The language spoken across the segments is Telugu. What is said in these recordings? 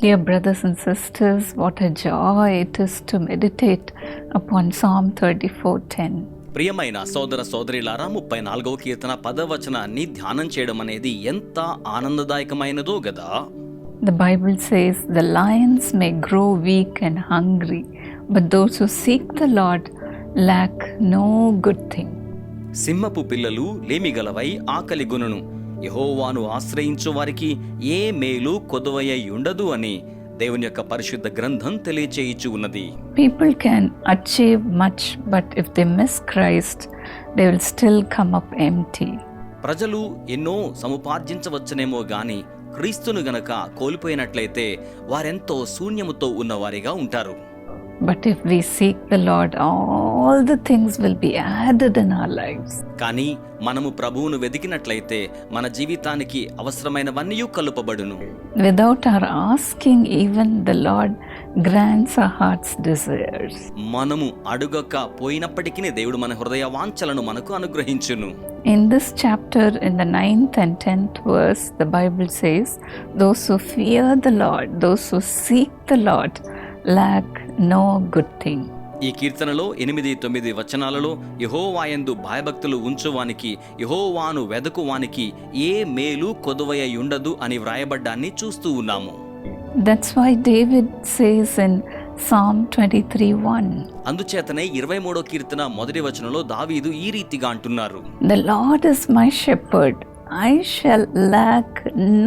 Dear brothers and sisters, what a joy it is to meditate upon Psalm 34:10. ప్రియమైన సోదర సోదరిలారా ముప్పై నాలుగవ కీర్తన పదవచనాన్ని ధ్యానం చేయడం అనేది ఎంత ఆనందదాయకమైనదో గదా The Bible says, The lions may grow weak and hungry, but those who seek the Lord lack no good thing. సింహపు పిల్లలు లేమిగలవై ఆకలి గుణను యహోవాను ఆశ్రయించు వారికి ఏ మేలు కొదువయ్య ఉండదు అని దేవుని యొక్క పరిశుద్ధ గ్రంథం తెలియచేయిచు ఉన్నది People can achieve much, but if they miss Christ, they will still come up empty. ప్రజలు ఎన్నో సముపార్జించవచ్చునేమో గాని క్రీస్తును గనక కోల్పోయినట్లయితే వారెంతో శూన్యముతో ఉన్నవారిగా ఉంటారు but if we seek the Lord all the things will be added in our lives కానీ మనము ప్రభువును వెదికినట్లయితే మన జీవితానికి అవసరమైనవన్నీ కలుపబడును. Without our asking even the Lord grants a heart's desires మనము అడుగక పోయినప్పటికీ దేవుడు మన హృదయ వాంఛలను మనకు అనుగ్రహించును. In this chapter in the ninth and tenth verse the Bible says those who fear the lord those who seek the lord lack no good thing. ఈ కీర్తనలో ఎనిమిది తొమ్మిది వచనాలలో యహోవాయందు భయభక్తులు ఉంచువానికి యహోవాను వెదకువానికి ఏ మేలు కొదువయ ఉండదు అని వ్రాయబడ్డాన్ని చూస్తూ ఉన్నాము That's why David says in Psalm 23 1, అందుచేతనే ఇరవై మూడో కీర్తన మొదటి వచనంలో దావీదు ఈ రీతిగా అంటున్నారు The Lord is my shepherd, I shall lack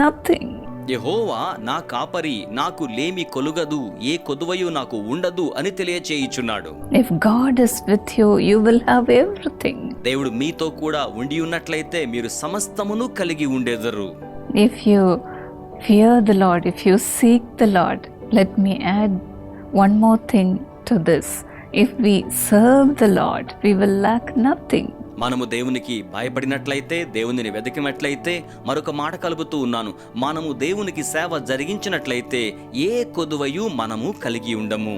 nothing. యహోవా నా కాపరి నాకు లేమి కొలుగదు ఏ కొదువయు నాకు ఉండదు అని తెలియచేయుచున్నాడు. If God is with you you will have everything దేవుడు మీతో కూడా ఉండి ఉన్నట్లయితే మీరు సమస్తమును కలిగి ఉండేదరు. If you fear the lord if you seek the lord let me add one more thing to this if we serve the lord we will nothing మనము దేవునికి భయపడినట్లయితే దేవునిని వెతికినట్లయితే మరొక మాట కలుపుతూ ఉన్నాను మనము దేవునికి సేవ జరిగించినట్లయితే ఏ కొదువయు మనము కలిగి ఉండము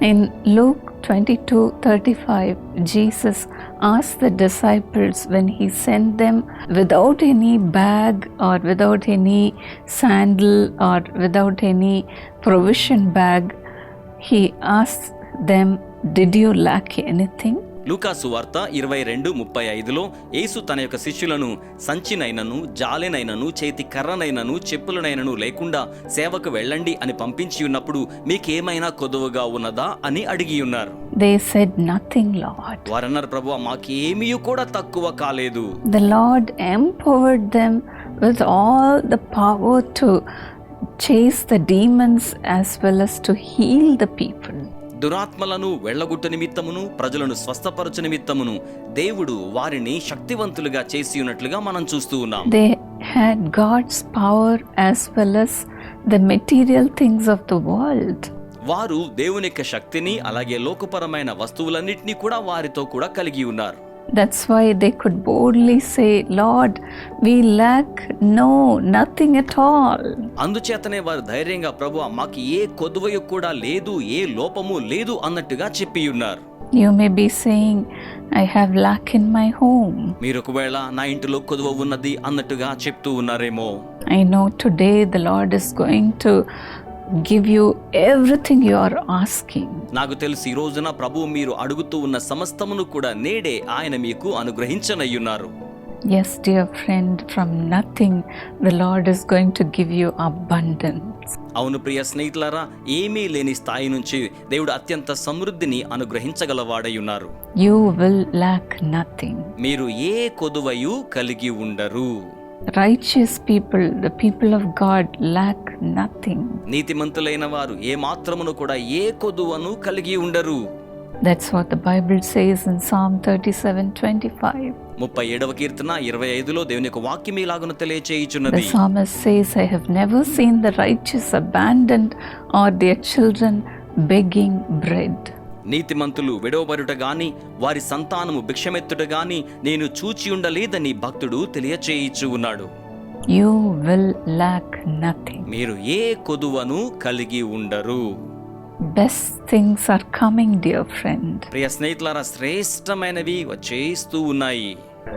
In Luke 22 35, Jesus asked the disciples when he sent them without any bag or without any sandal or without any provision bag, he asked them, Did you lack anything? లూకాసు వార్త ఇరవై రెండు ముప్పై ఐదులో యేసు తన యొక్క శిష్యులను సంచినైనను జాలెనైనను చేతి కర్రనైనను చెప్పులనైనను లేకుండా సేవకు వెళ్ళండి అని పంపించి ఉన్నప్పుడు మీకేమైనా కొదువుగా ఉన్నదా అని అడిగి ఉన్నారు They said, Nothing, Lord. వారన్నారు ప్రభు మాకేమీ కూడా తక్కువ కాలేదు The Lord empowered them with all the power to chase the demons as well as to heal the people. దురాత్మలను వెళ్ళగొట్టు నిమిత్తమును ప్రజలను స్వస్థపరచు నిమిత్తమును దేవుడు వారిని శక్తివంతులుగా చేసి ఉన్నట్లుగా మనం చూస్తూ ఉన్నాం They had God's power as well as the material things of the world. వారు దేవుని యొక్క శక్తిని అలాగే లోకపరమైన వస్తువులన్నింటినీ కూడా వారితో కూడా కలిగి ఉన్నారు That's why they could boldly say, Lord, we lack no, nothing at all. అందుచేతనే వారు ధైర్యంగా ప్రభు మాకు ఏ కొదువయు కూడా లేదు ఏ లోపము లేదు అన్నట్టుగా చెప్పి ఉన్నారు You may be saying, I have lack in my home. మీరు ఒకవేళ నా ఇంటిలో కొదువ ఉన్నది అన్నట్టుగా చెప్తూ ఉన్నారేమో I know today the Lord is going to give you everything you are asking. నాకు తెలుసు ఈ రోజున ప్రభు మీరు అడుగుతూ ఉన్న సమస్తమును కూడా నేడే ఆయన మీకు అనుగ్రహించనయ్యున్నారు Yes, dear friend, from nothing, the Lord is going to give you abundance. అవును ప్రియ స్నేహితులారా ఏమీ లేని స్థాయి నుంచి దేవుడు అత్యంత సమృద్ధిని అనుగ్రహించగలవాడై ఉన్నారు You will lack nothing. మీరు ఏ కొదువయు కలిగి ఉండరు Righteous people, the people of God, lack nothing. నీతిమంతులైన వారు ఏ మాత్రమును కూడా ఏ కొదువను కలిగి ఉండరు That's what the Bible says in Psalm 37 25. ముప్పై ఏడవ కీర్తన ఇరవై ఐదులో దేవుని యొక్క వాక్యం ఇలాగును The తెలియచేయుచున్నది psalmist says, I have never seen the righteous abandoned or their children begging bread. నీతిమంతులు విడవబడుట గాని వారి సంతానము భిక్షమెత్తుట గాని నేను చూచి ఉండలేదని భక్తుడు తెలియచేయిచు ఉన్నాడు You will lack nothing. మీరు ఏ కొదువను కలిగి ఉండరు Best things are coming, dear friend. ప్రియ స్నేహితులారా శ్రేష్టమైనవి వచ్చేస్తూ ఉన్నాయి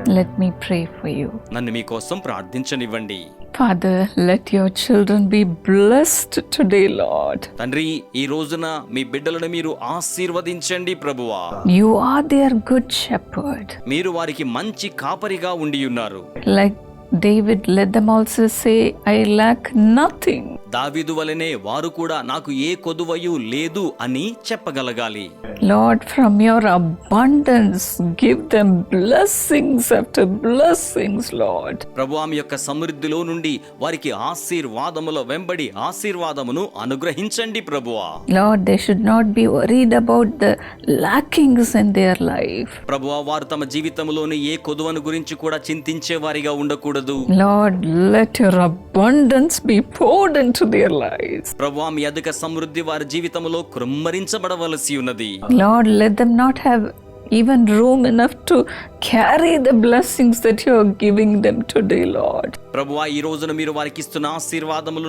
Let me pray for you. నన్ను మీకోసం ప్రార్థించనివ్వండి father let your children be blessed today lord తండ్రి ఈ రోజున మీ బిడ్డలను మీరు ఆశీర్వదించండి ప్రభువా. You are their good shepherd మీరు వారికి మంచి కాపరిగా ఉండియున్నారు like David let them also say I lack nothing దావిదు వలనే వారు కూడా నాకు ఏ కొదువయు లేదు అని చెప్పగలగాలి. Lord from your abundance give them blessings after blessings lord ప్రభు ఆమె యొక్క సమృద్ధిలో నుండి వారికి ఆశీర్వాదముల వెంబడి ఆశీర్వాదమును అనుగ్రహించండి ప్రభువా lord they should not be worried about the lackings in their life ప్రభువా వారు తమ జీవితములోని ఏ కొదువను గురించి కూడా చింతించే వారిగా ఉండకూడదు. Lord let your abundance be poured life ప్రభు ఆమె ఎదుక సమృద్ధి వారి జీవితంలో కృమ్మరించబడవలసి ఉన్నది. Lord let not have even room enough to carry the blessings that you are giving them today lord ప్రభువా ఈ రోజున మీరు వారికి ఇస్తున్న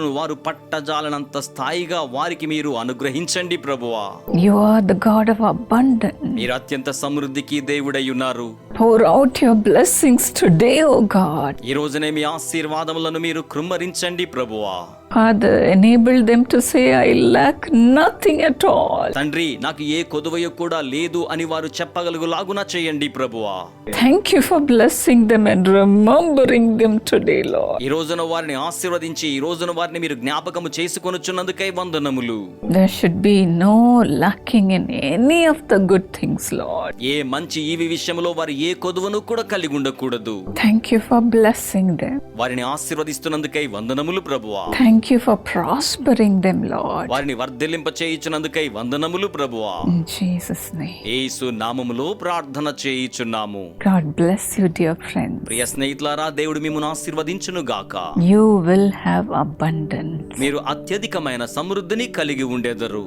వారు పట్టజాలనంత స్థాయిగా వారికి మీరు అనుగ్రహించండి ప్రభువా you the God of abundance మీరు అత్యంత సమృద్ధికి దేవుడై ఉన్నారు. Pour out your blessings today O God ఈ రోజునే మీ ఆశీర్వాదములను మీరు కృమ్మరించండి ప్రభువా father enable them to say I lack nothing at all తండ్రి నాకు ఏ కొదువయ కూడా లేదు అని వారు చెప్పగలుగు లాగునా చేయండి ప్రభువా. Thank you for blessing them and remembering them today లో ఈ రోజున వారిని ఆశీర్వదించి ఈ రోజున వారిని మీరు జ్ఞాపకము చేసుకొనుచున్నందుకై వందనములు. There should be no lacking in any of the good things lord ఏ మంచి ఈ విషయములో వారు ఏ కొదువను కూడా కలిగి ఉండకూడదు. Thank you for blessing them వారిని ఆశీర్వదిస్తున్నందుకై వందనములు ప్రభువా. Thank Thank you for prospering them, Lord. వారిని వర్ధిల్లింప చేయుచున్నందుకై వందనములు ప్రభువా Jesus' name. యేసు నామములో ప్రార్థన చేయుచున్నాము God bless you, dear friends. ప్రియ స్నేహితులారా దేవుడు మిమ్మల్ని ఆశీర్వదించును గాక You will have abundance. మీరు అత్యధికమైన సమృద్ధిని కలిగి ఉండెదరు